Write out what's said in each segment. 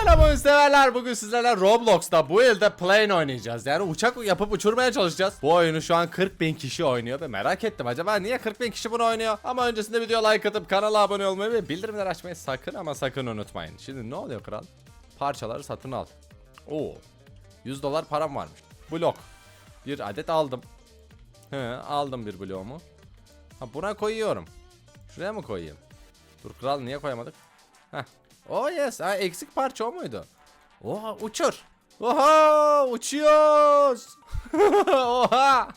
Selam oyun severler. Bugün sizlerle Roblox'ta bu yılda plane oynayacağız. Yani uçak yapıp uçurmaya çalışacağız. Bu oyunu şu an 40 bin kişi oynuyor ve merak ettim acaba niye 40 bin kişi bunu oynuyor? Ama öncesinde video like atıp kanala abone olmayı ve bildirimleri açmayı sakın ama sakın unutmayın. Şimdi ne oluyor kral? Parçaları satın al. Oo. 100 dolar param varmış. Blok. Bir adet aldım. He, aldım bir bloğumu. Ha buna koyuyorum. Şuraya mı koyayım? Dur kral niye koyamadık? Heh. Oh yes. Ha, eksik parça o muydu? Oha uçur. Oha uçuyoruz. Oha.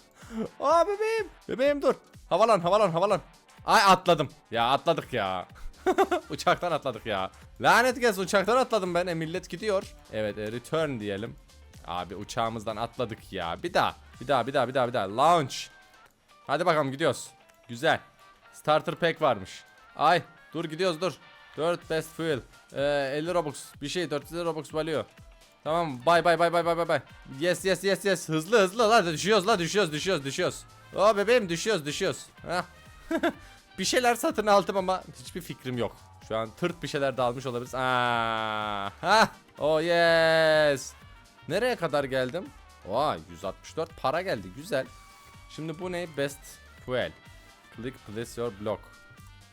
Aa bebeğim. Bebeğim dur. Havalan havalan havalan. Ay atladım. Ya atladık ya. Uçaktan atladık ya. Lanet gelsin uçaktan atladım ben. E millet gidiyor. Evet e, return diyelim. Abi uçağımızdan atladık ya. Bir daha. Bir daha bir daha bir daha bir daha. Launch. Hadi bakalım gidiyoruz. Güzel. Starter pack varmış. Ay dur gidiyoruz dur. 4 best fuel. Ee, 50 robux. Bir şey 450 robux value. Tamam bay bay bay bay bay bay. Yes yes yes yes. Hızlı hızlı la düşüyoruz la düşüyoruz düşüyoruz düşüyoruz. Aa bebeğim düşüyoruz düşüyoruz. Heh. bir şeyler satın aldım ama hiçbir fikrim yok. Şu an tırt bir şeyler de almış olabiliriz. Aa, ha. Oh yes. Nereye kadar geldim? Oha 164 para geldi güzel. Şimdi bu ne? Best fuel. Click place your block.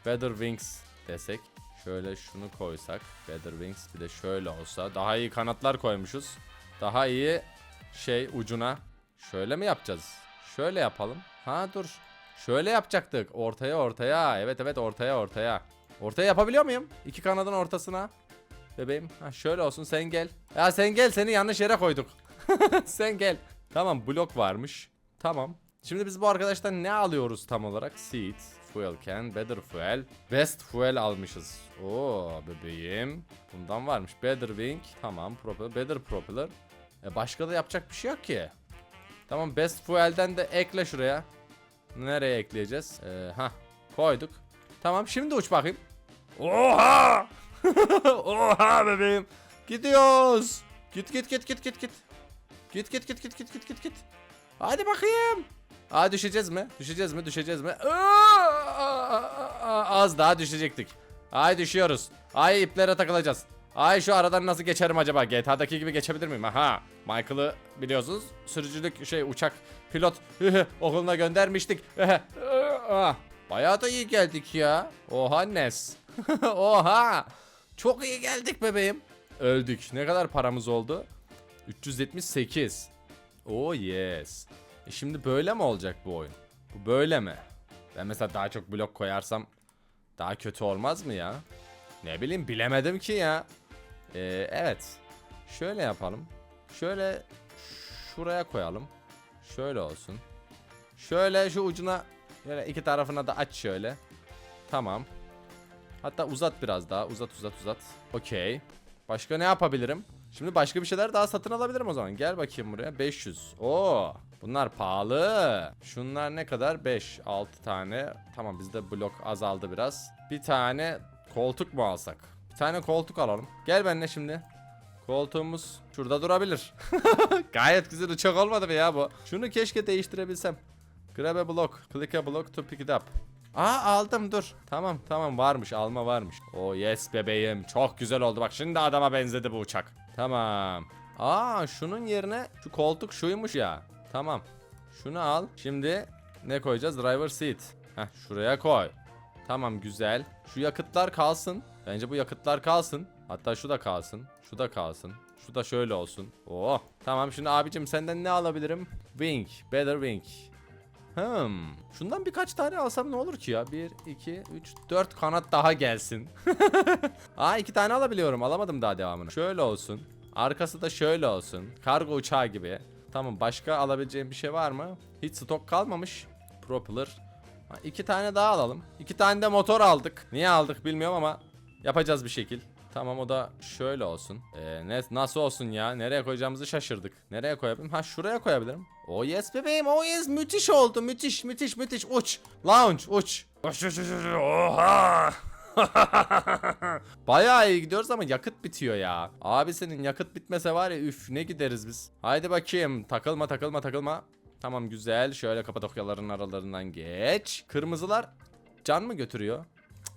Better wings desek. Şöyle şunu koysak. Better wings bir de şöyle olsa. Daha iyi kanatlar koymuşuz. Daha iyi şey ucuna. Şöyle mi yapacağız? Şöyle yapalım. Ha dur. Şöyle yapacaktık. Ortaya ortaya. Evet evet ortaya ortaya. Ortaya yapabiliyor muyum? İki kanadın ortasına. Bebeğim. Ha şöyle olsun sen gel. Ya sen gel seni yanlış yere koyduk. sen gel. Tamam blok varmış. Tamam. Şimdi biz bu arkadaştan ne alıyoruz tam olarak? Seed, fuel can, better fuel, best fuel almışız. Oo bebeğim. Bundan varmış. Better wing. Tamam. Propeller, better propeller. E başka da yapacak bir şey yok ki. Tamam best fuel'den de ekle şuraya. Nereye ekleyeceğiz? Ee, ha koyduk. Tamam şimdi uç bakayım. Oha! Oha bebeğim. Gidiyoruz. Git git git git git git. Git git git git git git git git. Hadi bakayım. Aa düşeceğiz mi? Düşeceğiz mi? Düşeceğiz mi? Az daha düşecektik. Ay düşüyoruz. Ay iplere takılacağız. Ay şu aradan nasıl geçerim acaba? GTA'daki gibi geçebilir miyim? Aha. Michael'ı biliyorsunuz. Sürücülük şey uçak pilot okuluna göndermiştik. Ah, Bayağı da iyi geldik ya. Oha Nes. Oha. Çok iyi geldik bebeğim. Öldük. Ne kadar paramız oldu? 378. Oh yes. E şimdi böyle mi olacak bu oyun? Bu böyle mi? Ben mesela daha çok blok koyarsam daha kötü olmaz mı ya? Ne bileyim bilemedim ki ya. Ee, evet. Şöyle yapalım. Şöyle şuraya koyalım. Şöyle olsun. Şöyle şu ucuna böyle iki tarafına da aç şöyle. Tamam. Hatta uzat biraz daha. Uzat uzat uzat. Okey. Başka ne yapabilirim? Şimdi başka bir şeyler daha satın alabilirim o zaman. Gel bakayım buraya. 500. Oo. Bunlar pahalı. Şunlar ne kadar? 5, 6 tane. Tamam bizde blok azaldı biraz. Bir tane koltuk mu alsak? Bir tane koltuk alalım. Gel benimle şimdi. Koltuğumuz şurada durabilir. Gayet güzel uçak olmadı mı ya bu? Şunu keşke değiştirebilsem. Grab a block. Click a block to pick it up. Aa aldım dur. Tamam tamam varmış alma varmış. Oh yes bebeğim. Çok güzel oldu bak şimdi adama benzedi bu uçak. Tamam. Aa şunun yerine şu koltuk şuymuş ya. Tamam. Şunu al. Şimdi ne koyacağız? Driver seat. Heh şuraya koy. Tamam güzel. Şu yakıtlar kalsın. Bence bu yakıtlar kalsın. Hatta şu da kalsın. Şu da kalsın. Şu da şöyle olsun. Oh. Tamam şimdi abicim senden ne alabilirim? Wing. Better wing. Hmm. Şundan birkaç tane alsam ne olur ki ya? 1, 2, 3, 4 kanat daha gelsin. Aa iki tane alabiliyorum. Alamadım daha devamını. Şöyle olsun. Arkası da şöyle olsun. Kargo uçağı gibi. Tamam başka alabileceğim bir şey var mı? Hiç stok kalmamış. Propeller. Ha, iki tane daha alalım. İki tane de motor aldık. Niye aldık bilmiyorum ama yapacağız bir şekil. Tamam o da şöyle olsun. Ee, ne, nasıl olsun ya? Nereye koyacağımızı şaşırdık. Nereye koyabilirim? Ha şuraya koyabilirim. Oh yes bebeğim oh yes müthiş oldu müthiş müthiş müthiş uç. Lounge uç. Uç. Oha. Bayağı iyi gidiyoruz ama yakıt bitiyor ya. Abi senin yakıt bitmese var ya üf ne gideriz biz. Haydi bakayım takılma takılma takılma. Tamam güzel şöyle kapadokyaların aralarından geç. Kırmızılar can mı götürüyor?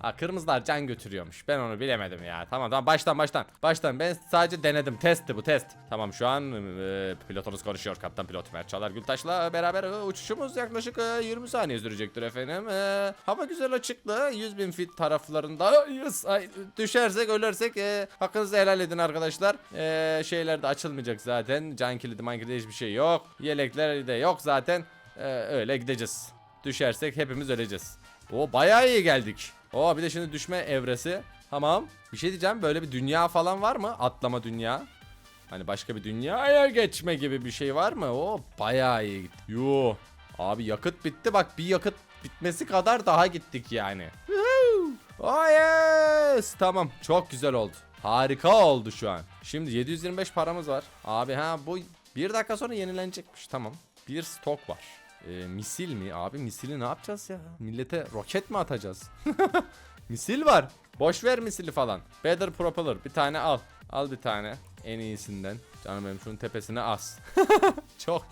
Ha kırmızılar can götürüyormuş. Ben onu bilemedim ya. Tamam tamam baştan baştan. Baştan ben sadece denedim. Testti bu test. Tamam şu an e, pilotumuz konuşuyor. Kaptan pilot Mert Çağlar Gültaş'la beraber e, uçuşumuz yaklaşık e, 20 saniye sürecektir efendim. E, hava güzel açıklı. 100 bin fit taraflarında. Yes, ay, düşersek ölürsek e, hakkınızı helal edin arkadaşlar. E, şeyler de açılmayacak zaten. Can kilidi man hiçbir şey yok. Yelekler de yok zaten. E, öyle gideceğiz. Düşersek hepimiz öleceğiz. O bayağı iyi geldik. O bir de şimdi düşme evresi. Tamam. Bir şey diyeceğim böyle bir dünya falan var mı? Atlama dünya. Hani başka bir dünyaya geçme gibi bir şey var mı? O bayağı iyi gitti. Yo. Abi yakıt bitti bak bir yakıt bitmesi kadar daha gittik yani. Oh yes. Tamam çok güzel oldu. Harika oldu şu an. Şimdi 725 paramız var. Abi ha bu bir dakika sonra yenilenecekmiş. Tamam. Bir stok var. Ee, misil mi? Abi misili ne yapacağız ya? Millete roket mi atacağız? misil var. Boş ver misili falan. Better propeller. Bir tane al. Al bir tane. En iyisinden. Canım benim şunun tepesine as. Çok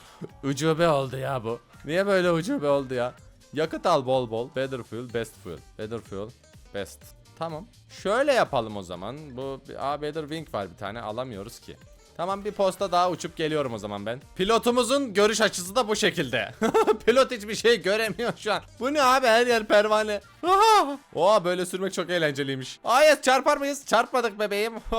ucube oldu ya bu. Niye böyle ucube oldu ya? Yakıt al bol bol. Better fuel, best fuel. Better fuel, best. Tamam. Şöyle yapalım o zaman. Bu Aa Better Wing var bir tane. Alamıyoruz ki. Tamam bir posta daha uçup geliyorum o zaman ben. Pilotumuzun görüş açısı da bu şekilde. Pilot hiçbir şey göremiyor şu an. Bu ne abi her yer pervane. Oha böyle sürmek çok eğlenceliymiş. Hayır çarpar mıyız? Çarpmadık bebeğim.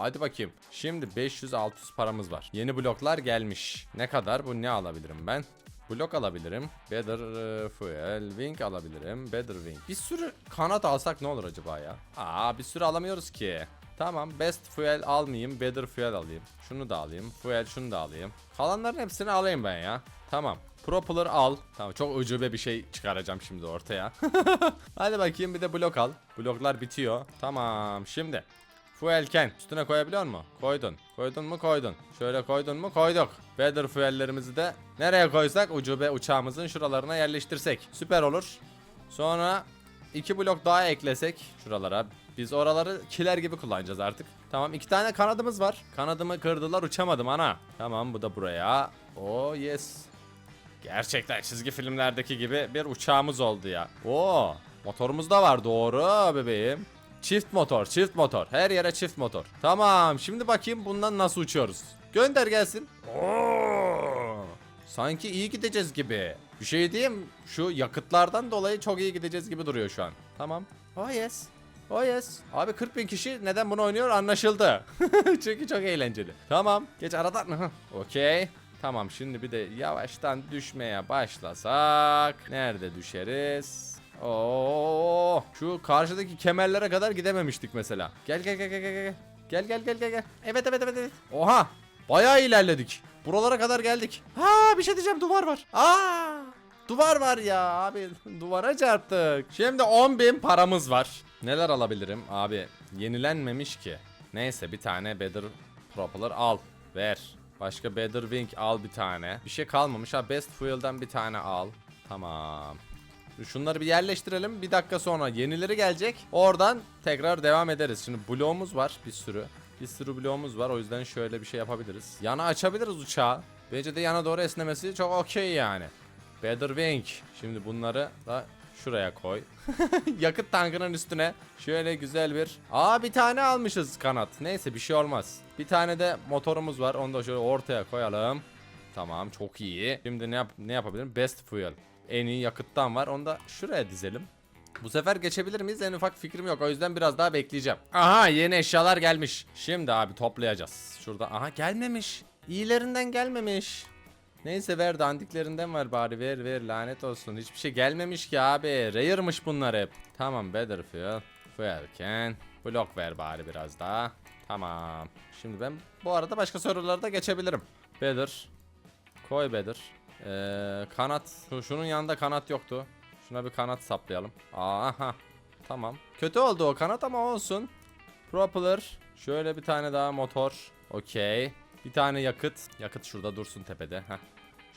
Hadi bakayım. Şimdi 500-600 paramız var. Yeni bloklar gelmiş. Ne kadar? Bu ne alabilirim ben? Blok alabilirim. Better e, fuel. Wing alabilirim. Better wing. Bir sürü kanat alsak ne olur acaba ya? Aa bir sürü alamıyoruz ki. Tamam best fuel almayayım. Better fuel alayım. Şunu da alayım. Fuel şunu da alayım. Kalanların hepsini alayım ben ya. Tamam. Propeller al. Tamam çok ucube bir şey çıkaracağım şimdi ortaya. Hadi bakayım bir de blok al. Bloklar bitiyor. Tamam şimdi. Fuelken üstüne koyabiliyor mu? Koydun. Koydun mu? Koydun. Şöyle koydun mu? Koyduk. Better fuellerimizi de nereye koysak ucube uçağımızın şuralarına yerleştirsek. Süper olur. Sonra iki blok daha eklesek şuralara. Biz oraları kiler gibi kullanacağız artık. Tamam iki tane kanadımız var. Kanadımı kırdılar uçamadım ana. Tamam bu da buraya. Oh yes. Gerçekten çizgi filmlerdeki gibi bir uçağımız oldu ya. Oo, motorumuz da var doğru bebeğim. Çift motor, çift motor. Her yere çift motor. Tamam, şimdi bakayım bundan nasıl uçuyoruz. Gönder gelsin. Oo, sanki iyi gideceğiz gibi. Bir şey diyeyim, şu yakıtlardan dolayı çok iyi gideceğiz gibi duruyor şu an. Tamam. Oh yes. Oh yes. Abi 40 bin kişi neden bunu oynuyor anlaşıldı. Çünkü çok eğlenceli. Tamam. Geç aradan. Okey. Tamam şimdi bir de yavaştan düşmeye başlasak. Nerede düşeriz? Oo, şu karşıdaki kemerlere kadar gidememiştik mesela. Gel gel gel gel gel. Gel gel gel gel gel. Evet evet evet evet. Oha! Bayağı ilerledik. Buralara kadar geldik. Ha bir şey diyeceğim duvar var. Aa! Duvar var ya abi duvara çarptık. Şimdi 10 bin paramız var. Neler alabilirim abi yenilenmemiş ki. Neyse bir tane Better Propeller al ver. Başka Better Wing al bir tane. Bir şey kalmamış ha Best Fuel'dan bir tane al. Tamam. Şunları bir yerleştirelim. Bir dakika sonra yenileri gelecek. Oradan tekrar devam ederiz. Şimdi bloğumuz var bir sürü. Bir sürü bloğumuz var. O yüzden şöyle bir şey yapabiliriz. Yana açabiliriz uçağı. Bence de yana doğru esnemesi çok okey yani. Better Wing. Şimdi bunları da şuraya koy. Yakıt tankının üstüne şöyle güzel bir. Aa bir tane almışız kanat. Neyse bir şey olmaz. Bir tane de motorumuz var. Onu da şöyle ortaya koyalım. Tamam çok iyi. Şimdi ne yap ne yapabilirim? Best fuel. En iyi yakıttan var. Onu da şuraya dizelim. Bu sefer geçebilir miyiz? En ufak fikrim yok. O yüzden biraz daha bekleyeceğim. Aha yeni eşyalar gelmiş. Şimdi abi toplayacağız. Şurada aha gelmemiş. İyilerinden gelmemiş. Neyse ver dandiklerinden var bari ver ver lanet olsun. Hiçbir şey gelmemiş ki abi. Rare'mış bunlar hep. Tamam better fuel. Fuel can. Blok ver bari biraz daha. Tamam. Şimdi ben bu arada başka sorulara da geçebilirim. Better. Koy better. Ee, kanat. Şu, şunun yanında kanat yoktu. Şuna bir kanat saplayalım. Aha. Tamam. Kötü oldu o kanat ama olsun. Propeller. Şöyle bir tane daha motor. Okey. Bir tane yakıt. Yakıt şurada dursun tepede. Heh.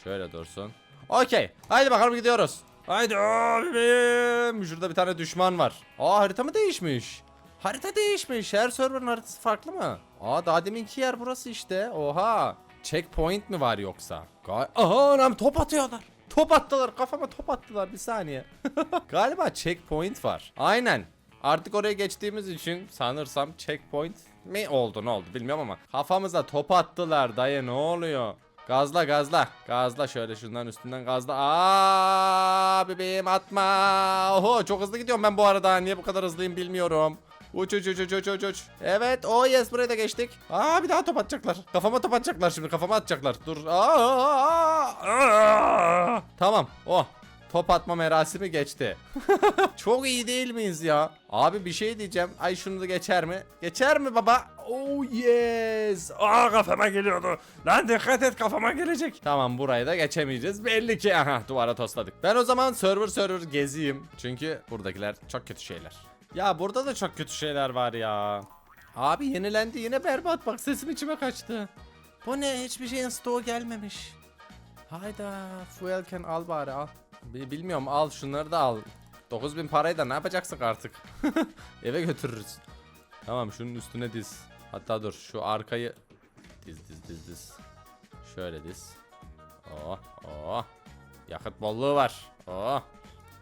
Şöyle dursun. Okey. Haydi bakalım gidiyoruz. Haydi abim. Şurada bir tane düşman var. Aa harita mı değişmiş? Harita değişmiş. Her server'ın haritası farklı mı? Aa daha deminki yer burası işte. Oha. Checkpoint mi var yoksa? Gay Aha anam top atıyorlar. Top attılar kafama top attılar bir saniye. Galiba checkpoint var. Aynen. Artık oraya geçtiğimiz için sanırsam checkpoint mi oldu ne oldu bilmiyorum ama kafamıza top attılar dayı ne oluyor? Gazla gazla. Gazla şöyle şundan üstünden gazla. Aa bebeğim atma. Oho çok hızlı gidiyorum ben bu arada. Niye bu kadar hızlıyım bilmiyorum. Uç uç uç uç uç uç uç. Evet oh yes buraya da geçtik. Aa bir daha top atacaklar. Kafama top atacaklar şimdi kafama atacaklar. Dur. Aa, aa. Tamam oh. Top atma merasimi geçti. Çok iyi değil miyiz ya? Abi bir şey diyeceğim. Ay şunu da geçer mi? Geçer mi baba? Oh yes. Aa kafama geliyordu. Lan dikkat et kafama gelecek. Tamam burayı da geçemeyeceğiz. Belli ki. Aha duvara tosladık. Ben o zaman server server geziyim. Çünkü buradakiler çok kötü şeyler. Ya burada da çok kötü şeyler var ya. Abi yenilendi yine berbat bak sesim içime kaçtı. Bu ne hiçbir şeyin stoğu gelmemiş. Hayda fuel can al bari al. Bi- Bilmiyorum al şunları da al. 9000 parayı da ne yapacaksın artık? Eve götürürüz. Tamam şunun üstüne diz. Hatta dur şu arkayı diz diz diz diz. Şöyle diz. Oh oh. Yakıt bolluğu var. Oh.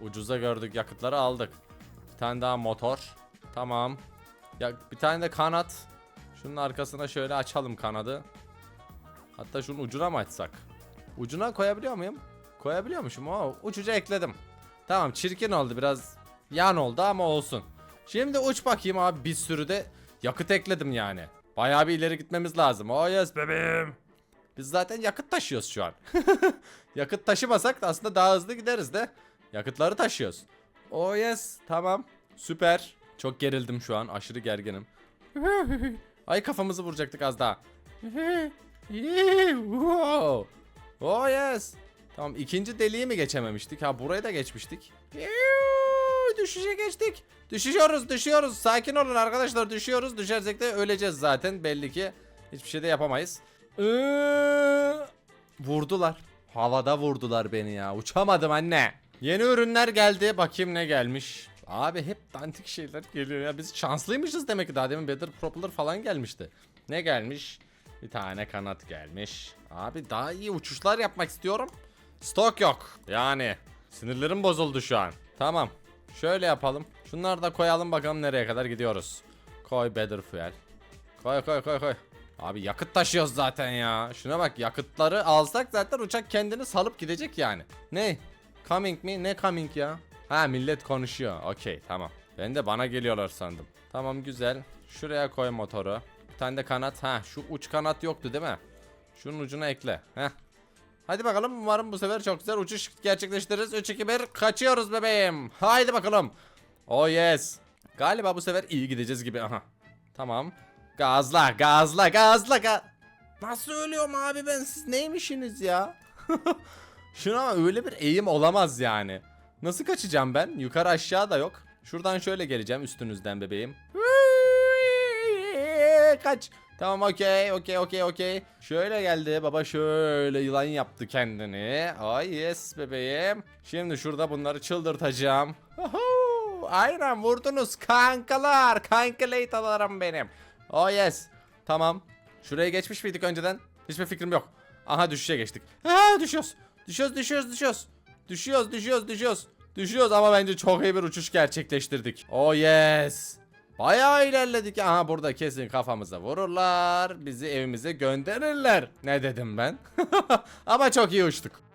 Ucuza gördük yakıtları aldık. Bir tane daha motor. Tamam. Ya bir tane de kanat. Şunun arkasına şöyle açalım kanadı. Hatta şunun ucuna mı açsak? Ucuna koyabiliyor muyum? Koyabiliyormuşum. Oo, uçucu ekledim. Tamam çirkin oldu biraz yan oldu ama olsun. Şimdi uç bakayım abi bir sürü de yakıt ekledim yani. Bayağı bir ileri gitmemiz lazım. Oh yes bebeğim. Biz zaten yakıt taşıyoruz şu an. yakıt taşımasak da aslında daha hızlı gideriz de. Yakıtları taşıyoruz. Oh yes tamam. Süper. Çok gerildim şu an. Aşırı gerginim. Ay kafamızı vuracaktık az daha. Oh yes. Tamam ikinci deliği mi geçememiştik? Ha burayı da geçmiştik. Yuuu, Düşüşe geçtik. Düşüyoruz düşüyoruz. Sakin olun arkadaşlar düşüyoruz. Düşersek de öleceğiz zaten. Belli ki hiçbir şey de yapamayız. Vurdular. Havada vurdular beni ya. Uçamadım anne. Yeni ürünler geldi. Bakayım ne gelmiş. Abi hep dantik şeyler geliyor ya. Biz şanslıymışız demek ki. Daha demin Better Propeller falan gelmişti. Ne gelmiş? Bir tane kanat gelmiş. Abi daha iyi uçuşlar yapmak istiyorum. Stok yok. Yani sinirlerim bozuldu şu an. Tamam. Şöyle yapalım. Şunları da koyalım bakalım nereye kadar gidiyoruz. Koy better fuel. Koy koy koy koy. Abi yakıt taşıyoruz zaten ya. Şuna bak yakıtları alsak zaten uçak kendini salıp gidecek yani. Ne? Coming mi? Ne coming ya? Ha millet konuşuyor. Okey tamam. Ben de bana geliyorlar sandım. Tamam güzel. Şuraya koy motoru. Bir tane de kanat. Ha şu uç kanat yoktu değil mi? Şunun ucuna ekle. Heh. Hadi bakalım umarım bu sefer çok güzel uçuş gerçekleştiririz. 3 2 1 kaçıyoruz bebeğim. Haydi bakalım. Oh yes. Galiba bu sefer iyi gideceğiz gibi. Aha. Tamam. Gazla, gazla, gazla, ga Nasıl ölüyorum abi ben? Siz neymişsiniz ya? Şuna öyle bir eğim olamaz yani. Nasıl kaçacağım ben? Yukarı aşağı da yok. Şuradan şöyle geleceğim üstünüzden bebeğim. Kaç. Tamam okey okey okey okey. Şöyle geldi baba şöyle yılan yaptı kendini. Ay yes bebeğim. Şimdi şurada bunları çıldırtacağım. Oho, Aynen vurdunuz kankalar. Kankalaytalarım benim. Oh yes. Tamam. Şuraya geçmiş miydik önceden? Hiçbir fikrim yok. Aha düşüşe geçtik. Ha düşüyoruz. Düşüyoruz düşüyoruz düşüyoruz. Düşüyoruz düşüyoruz düşüyoruz. Düşüyoruz ama bence çok iyi bir uçuş gerçekleştirdik. Oh yes. Bayağı ilerledik. Aha burada kesin kafamıza vururlar. Bizi evimize gönderirler. Ne dedim ben? Ama çok iyi uçtuk.